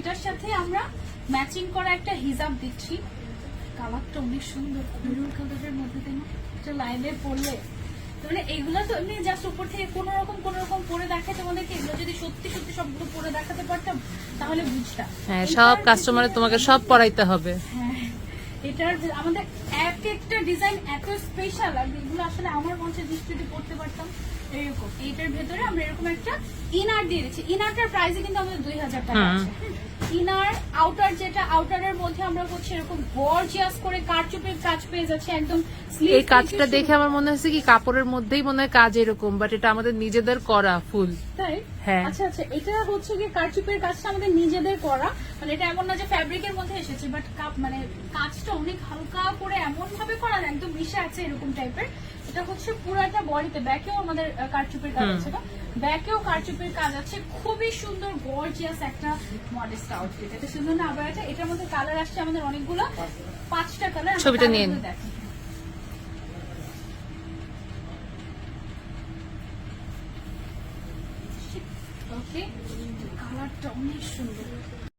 এটার সাথে আমরা ম্যাচিং করা একটা হিজাব দিচ্ছি। কালারটা অনেক সুন্দর মেরুন কালারের মধ্যে একটা লাইনে পরলে তো মানে এগুলো তো এমনি জাস্ট উপর থেকে কোনো রকম কোনো রকম পরে দেখাতে তোমাদেরকে। এগুলো যদি সত্যি সত্যি সবগুলো পরে দেখাতে পারতাম তাহলে বুঝতাম। হ্যাঁ সব কাস্টমারে তোমাকে সব পড়াইতে হবে। হ্যাঁ এটার আমাদের এক একটা ডিজাইন এত স্পেশাল আর এগুলো আসলে আমার মঞ্চে দৃষ্টিতে পড়তে পারতাম এরকম এইটার ভেতরে আমরা এরকম একটা ইনার দিয়ে দিচ্ছি। ইনারটার প্রাইসে কিন্তু আমাদের দুই হাজার টাকা আছে ইনার আউটার যেটা আউটারের মধ্যে আমরা হচ্ছে এরকম গর্জিয়াস করে কারচুপের কাজ পেয়ে যাচ্ছে একদম এই কাজটা দেখে আমার মনে হচ্ছে কি কাপড়ের মধ্যেই মনে হয় কাজ এরকম বাট এটা আমাদের নিজেদের করা ফুল। তাই? হ্যাঁ। আচ্ছা আচ্ছা এটা হচ্ছে কি কারচুপের কাজটা আমাদের নিজেদের করা মানে এটা এমন না যে ফ্যাব্রিকের মধ্যে এসেছে বাট কাপ মানে কাজটা অনেক হালকা করে এমন ভাবে করা একদম মিশে আছে এরকম টাইপের এটা হচ্ছে পুরাটা বডিতে ব্যাকেও আমাদের কারচুপের কাজ আছে ব্যাকেও কারচুপের কাজ আছে। খুবই সুন্দর গর্জিয়াস একটা মডেস্ট আউটফিট এটা সুন্দর না আবার এটা এটার মধ্যে কালার আসছে আমাদের অনেকগুলো। পাঁচটা কালার ছবিটা নিয়ে নিন। দেখেন ওকে কালারটা অনেক সুন্দর।